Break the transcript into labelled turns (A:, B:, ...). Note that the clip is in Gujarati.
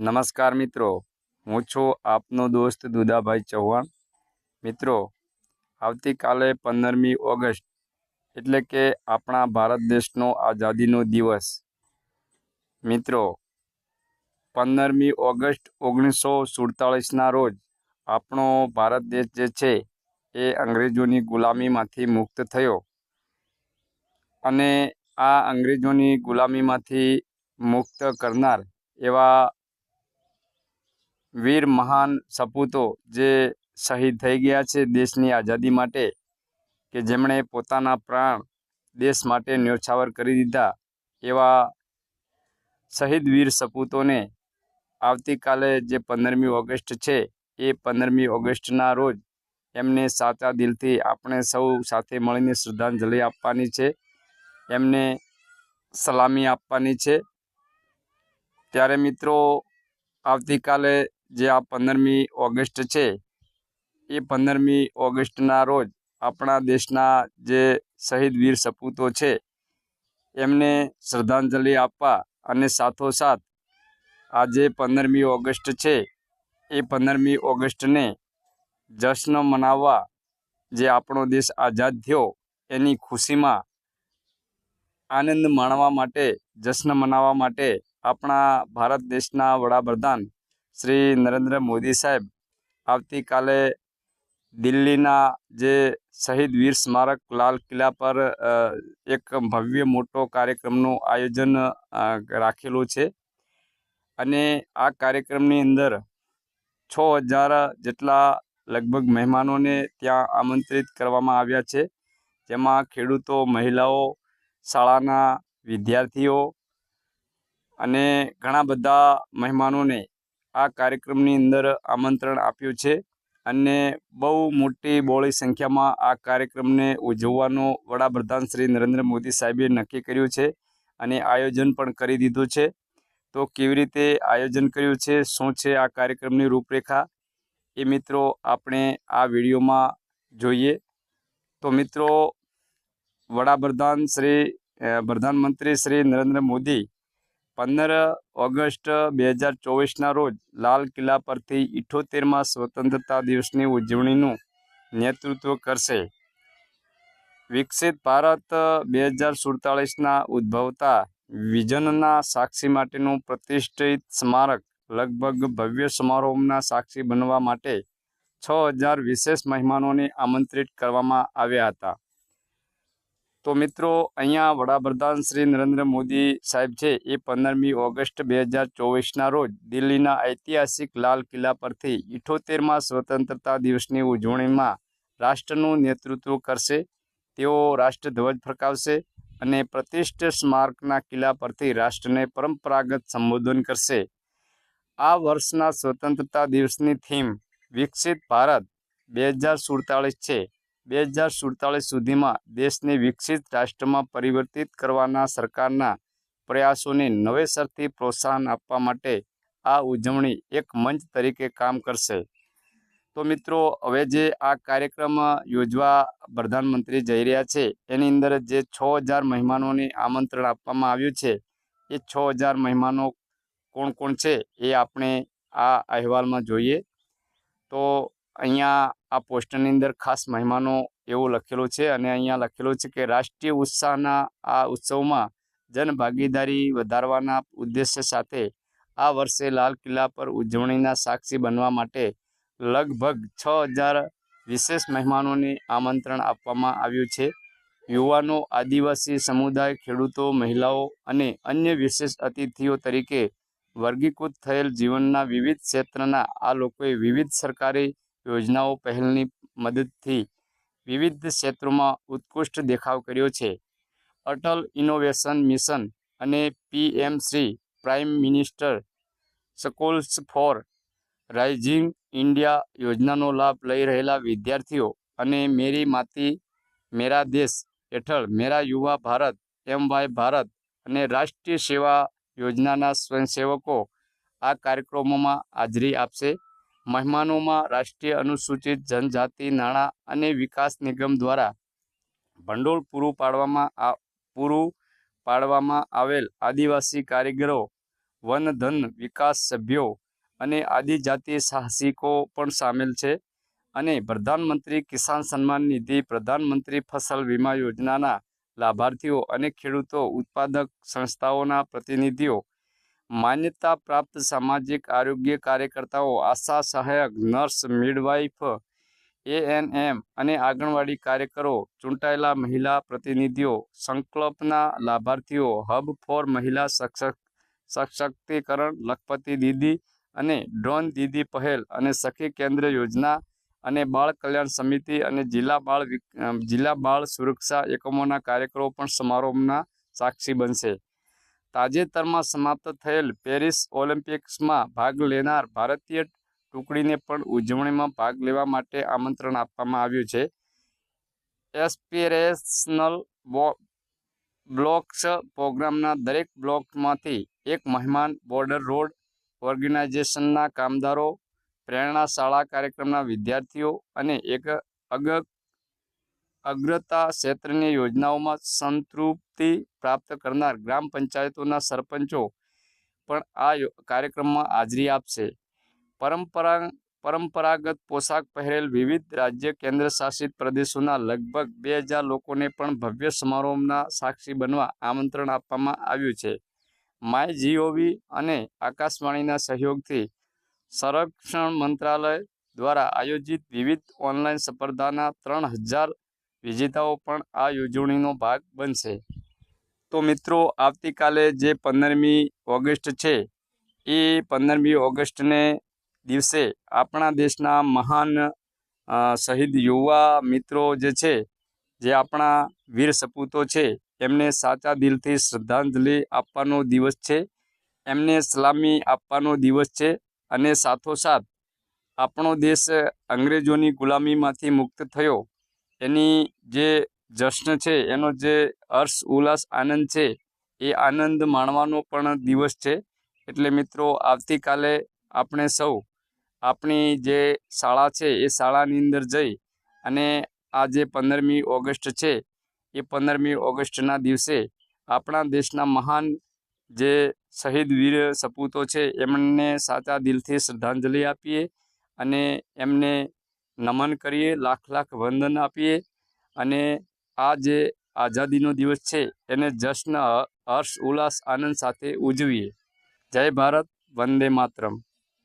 A: નમસ્કાર મિત્રો. હું છું આપનો દોસ્ત દુદાભાઈ ચૌહાણ. મિત્રો, આવતીકાલે પંદરમી ઓગસ્ટ એટલે કે આપણા ભારત દેશનો આઝાદીનો દિવસ. મિત્રો, પંદરમી ઓગસ્ટ ઓગણીસો સુડતાળીસના રોજ આપણો ભારત દેશ જે છે એ અંગ્રેજોની ગુલામીમાંથી મુક્ત થયો. અને આ અંગ્રેજોની ગુલામીમાંથી મુક્ત કરનાર એવા વીર મહાન સપૂતો જે શહીદ થઈ ગયા છે દેશની આઝાદી માટે, કે જેમણે પોતાના પ્રાણ દેશ માટે ન્યોછાવર કરી દીધા એવા શહીદ વીર સપૂતોને આવતીકાલે જે પંદરમી ઓગસ્ટ છે, એ પંદરમી ઓગસ્ટના રોજ એમને સાચા દિલથી આપણે સૌ સાથે મળીને શ્રદ્ધાંજલિ આપવાની છે. એમને સલામી આપવાની છે. ત્યારે મિત્રો, આવતીકાલે જે આ પંદરમી ઓગસ્ટ છે, એ પંદરમી ઓગસ્ટના રોજ આપણા દેશના જે શહીદ વીર સપૂતો છે, એમને શ્રદ્ધાંજલિ આપવા અને સાથોસાથ આજે પંદરમી ઓગસ્ટ છે, એ પંદરમી ઓગસ્ટને જશ્ન મનાવવા જે આપણો દેશ આઝાદ થયો, એની ખુશીમાં આનંદ માણવા માટે, જશ્ન મનાવવા માટે આપણા ભારત દેશના વડાપ્રધાન શ્રી નરેન્દ્ર મોદી સાહેબ આવતીકાલે દિલ્હીના જે શહીદ વીર સ્મારક લાલ કિલ્લા પર એક ભવ્ય મોટો કાર્યક્રમનું આયોજન રાખેલું છે. અને આ કાર્યક્રમની અંદર છ હજાર જેટલા લગભગ મહેમાનોને ત્યાં આમંત્રિત કરવામાં આવ્યા છે. જેમાં ખેડૂતો, મહિલાઓ, શાળાના વિદ્યાર્થીઓ અને ઘણા બધા મહેમાનોને આ કાર્યક્રમની અંદર આમંત્રણ આપ્યું છે અને બહુ મોટી બહોળી સંખ્યામાં આ કાર્યક્રમને ઉજવવાનો વડાપ્રધાન શ્રી નરેન્દ્ર મોદી સાહેબે નક્કી કર્યું છે અને આયોજન પણ કરી દીધું છે. તો કેવી રીતે આયોજન કર્યું છે? શું છે આ કાર્યક્રમની રૂપરેખા? એ મિત્રો આપણે આ વિડીયોમાં જોઈએ. તો મિત્રો, વડાપ્રધાન શ્રી પ્રધાનમંત્રી શ્રી નરેન્દ્ર મોદી પંદર ઓગસ્ટ બે હજાર ચોવીસના રોજ લાલ કિલ્લા પરથી ઇઠોતેરમાં સ્વતંત્રતા દિવસની ઉજવણીનું નેતૃત્વ કરશે. વિકસિત ભારત બે હજાર સુડતાળીસના ઉદ્ભવતા વિઝનના સાક્ષી માટેનું પ્રતિષ્ઠિત સ્મારક લગભગ ભવ્ય સમારોહના સાક્ષી બનવા માટે છ હજાર વિશેષ મહેમાનોને આમંત્રિત કરવામાં આવ્યા હતા. તો મિત્રો, અહીંયા વડાપ્રધાન શ્રી નરેન્દ્ર મોદી સાહેબ છે એ પંદરમી ઓગસ્ટ બે હજાર ચોવીસના રોજ દિલ્હીના ઐતિહાસિક લાલ કિલ્લા પરથી ઇઠોતેરમાં સ્વતંત્રતા દિવસની ઉજવણીમાં રાષ્ટ્રનું નેતૃત્વ કરશે. તેઓ રાષ્ટ્રધ્વજ ફરકાવશે અને પ્રતિષ્ઠિત સ્મારકના કિલ્લા પરથી રાષ્ટ્રને પરંપરાગત સંબોધન કરશે. આ વર્ષના સ્વતંત્રતા દિવસની થીમ વિકસિત ભારત બે હજાર સુડતાળીસ છે. બે હજાર સુડતાલીસ સુધીમાં દેશને વિકસિત રાષ્ટ્રમાં પરિવર્તિત કરવાના સરકારના પ્રયાસોને નવેસરથી પ્રોત્સાહન આપવા માટે આ ઉજવણી એક મંચ તરીકે કામ કરશે. તો મિત્રો, હવે જે આ કાર્યક્રમ યોજવા પ્રધાનમંત્રી જઈ રહ્યા છે, એની અંદર જે છ હજાર મહેમાનોને આમંત્રણ આપવામાં આવ્યું છે, એ છ હજાર મહેમાનો કોણ કોણ છે એ આપણે આ અહેવાલમાં જોઈએ. તો અહીંયા આ પોસ્ટરની અંદર ખાસ મહેમાનો એવું લખેલું છે અને અહીંયા લખેલું છે કે રાષ્ટ્રીય ઉત્સાહના આ ઉત્સવમાં જનભાગીદારી વધારવાના ઉદ્દેશ્ય સાથે આ વર્ષે લાલ કિલ્લા પર ઉજવણીના સાક્ષી બનવા માટે લગભગ છ હજાર વિશેષ મહેમાનોને આમંત્રણ આપવામાં આવ્યું છે. યુવાનો, આદિવાસી સમુદાય, ખેડૂતો, મહિલાઓ અને અન્ય વિશેષ અતિથિઓ તરીકે વર્ગીકૃત થયેલ જીવનના વિવિધ ક્ષેત્રના આ લોકોએ વિવિધ સરકારી યોજનાઓ પહેલની મદદથી વિવિધ ક્ષેત્રોમાં ઉત્કૃષ્ટ દેખાવ કર્યો છે. અટલ ઇનોવેશન મિશન અને PM Shri prime minister schools for rising India યોજનાનો લાભ લઈ રહેલા વિદ્યાર્થીઓ અને મેરી માતી, મેરા દેશ હેઠળ મેરા યુવા ભારત, એમ વાય ભારત અને રાષ્ટ્રીય સેવા યોજનાના સ્વયંસેવકો આ કાર્યક્રમોમાં હાજરી આપશે. મહેમાનોમાં રાષ્ટ્રીય અનુસૂચિત જનજાતિ, નાણાં અને વિકાસ નિગમ દ્વારા ભંડોળ પૂરું પાડવામાં પૂરું પાડવામાં આવેલ આદિવાસી કારીગરો વનધન વિકાસ સભ્યો અને આદિજાતિ સાહસિકો પણ સામેલ છે અને પ્રધાનમંત્રી કિસાન સન્માન નિધિ, પ્રધાનમંત્રી ફસલ વીમા યોજનાના લાભાર્થીઓ અને ખેડૂતો, ઉત્પાદક સંસ્થાઓના પ્રતિનિધિઓ માન્યતા પ્રાપ્ત સામાજિક આરોગ્ય કાર્યકર્તાઓ, આશા સહાયક, નર્સ મિડવાઇફ એએનએમ અને આંગણવાડી કાર્યકરો, ચૂંટાયેલા મહિલા પ્રતિનિધિઓ, સંકલ્પના લાભાર્થીઓ હબ ફોર મહિલા સશક્ત સશક્તિકરણ, લખપતિ દીદી અને ડ્રોન દીદી પહેલ અને સખી કેન્દ્ર યોજના અને બાળ કલ્યાણ સમિતિ અને જિલ્લા બાળ જિલ્લા બાળ સુરક્ષા એકમોના કાર્યકરો પણ સમારોહના સાક્ષી બનશે. તાજેતરમાં સમાપ્ત થયેલ પેરિસ ઓલિમ્પિક્સમાં ભાગ લેનાર ભારતીય ટુકડીને પણ ઉજવણીમાં ભાગ લેવા માટે આમંત્રણ આપવામાં આવ્યું છે. એસ્પિરેશનલ બ્લોક્સ પ્રોગ્રામના દરેક બ્લોકમાંથી એક મહેમાન બોર્ડર રોડ ઓર્ગેનાઇઝેશનના કામદારો પ્રેરણા શાળા કાર્યક્રમના વિદ્યાર્થીઓ અને એક અગ અગ્રતા ક્ષેત્રની યોજનાઓમાં સંતૃપ્તિ પ્રાપ્ત કરનાર ગ્રામ પંચાયતોના સરપંચો પણ આ કાર્યક્રમમાં હાજરી આપશે. પરંપરા, પરંપરાગત પોશાક પહેરેલ વિવિધ રાજ્ય કેન્દ્ર શાસિત પ્રદેશોના લગભગ બે હજાર લોકોને પણ ભવ્ય સમારોહના સાક્ષી બનવા આમંત્રણ આપવામાં આવ્યું છે. માય જીઓવી અને આકાશવાણીના સહયોગથી સંરક્ષણ મંત્રાલય દ્વારા આયોજિત વિવિધ ઓનલાઈન સ્પર્ધાના ત્રણ હજાર વિજેતાઓ પણ આ ઉજવણીનો ભાગ બનશે. તો મિત્રો, આવતીકાલે જે પંદરમી ઓગસ્ટ છે, એ પંદરમી ઓગસ્ટને દિવસે આપણા દેશના મહાન શહીદ યુવા મિત્રો જે છે, જે આપણા વીર સપૂતો છે, એમને સાચા દિલથી શ્રદ્ધાંજલિ આપવાનો દિવસ છે, એમને સલામી આપવાનો દિવસ છે અને સાથોસાથ આપણો દેશ અંગ્રેજોની ગુલામીમાંથી મુક્ત થયો. એની જે જશ્ન છે, એનો જે હર્ષ, ઉલ્લાસ, આનંદ છે, એ આનંદ માણવાનો પણ દિવસ છે. એટલે મિત્રો, આવતીકાલે આપણે સૌ આપણી જે શાળા છે, એ શાળાની અંદર જઈ અને આ જે પંદરમી ઓગસ્ટ છે, એ પંદરમી ઓગસ્ટના દિવસે આપણા દેશના મહાન જે શહીદ વીર સપૂતો છે, એમને સાચા દિલથી શ્રદ્ધાંજલિ આપીએ અને એમને નમન કરીએ, લાખ લાખ વંદન આપીએ અને આ જે આઝાદીનો દિવસ છે, એને જશ્ન, હર્ષ, ઉલ્લાસ, આનંદ સાથે ઉજવીએ. જય ભારત, વંદે માતરમ.